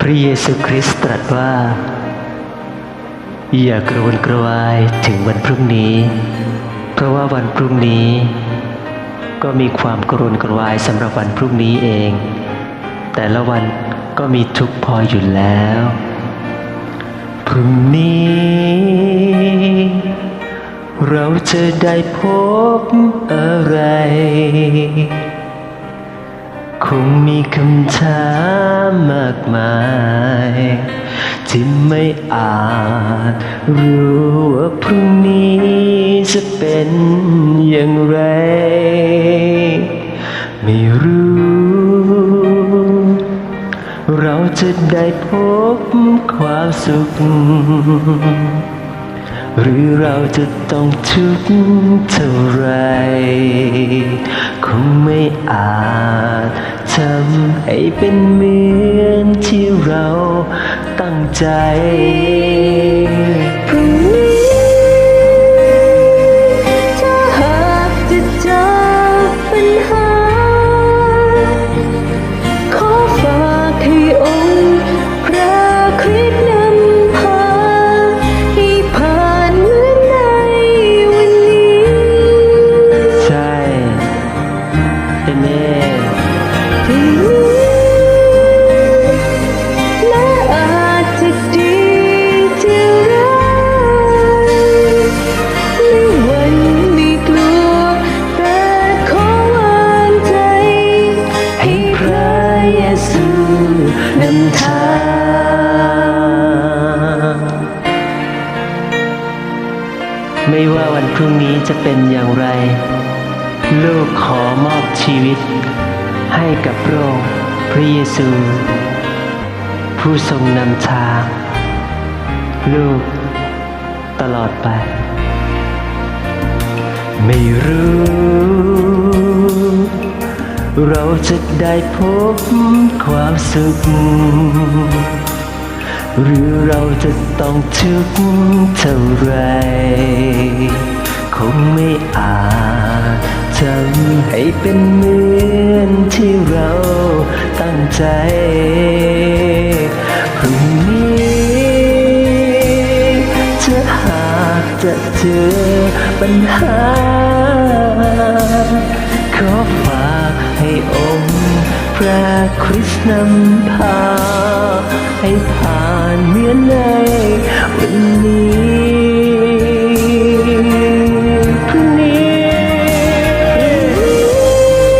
พระเยซูคริสต์ตรัสว่า อย่ากระวนกระวายถึงวันพรุ่งนี้ เพราะว่าวันพรุ่งนี้ ก็มีความกระวนกระวายสำหรับวันพรุ่งนี้เอง แต่ละวันก็มีทุกข์พออยู่แล้ว พรุ่งนี้ เราจะได้พบอะไร คงมีคำถามมากมาย ที่ไม่อาจรู้ว่าพรุ่งนี้จะเป็นอย่างไร ไม่รู้ เราจะได้พบความสุข หรือเราจะต้องทุกข์เท่าไร ให้เป็นเหมือนที่เราตั้งใจ นำทางไม่ว่าวันพรุ่งนี้จะเป็นอย่างไร ลูกขอมอบชีวิต ให้กับพรคพระเยซู ผู้ทรงนำทางลูกตลอดไป ไม่รู้ เราจะได้พบความสุข หรือเราจะต้องทุกข์เท่าไร คงไม่อาจทำให้เป็นเหมือนที่เราตั้งใจพรุ่งนี้จะหากจะเจอปัญหา ระคริสต์นำพา ให้ผ่านเมื่อนในวันนี้พรุ่งนี้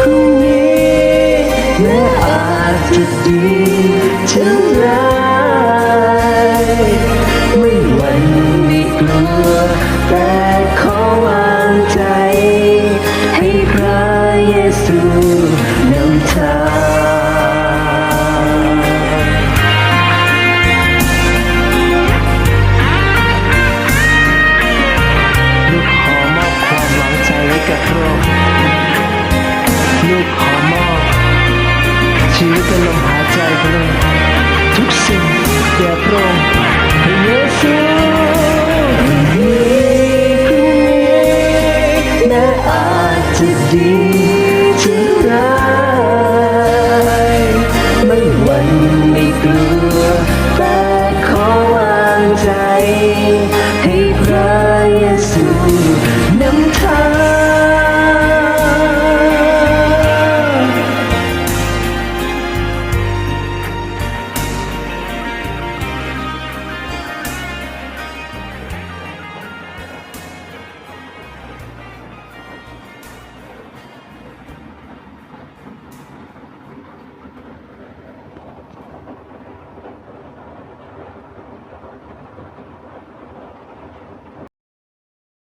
พรุ่งนี้แม้อาจจะดีจะร้าย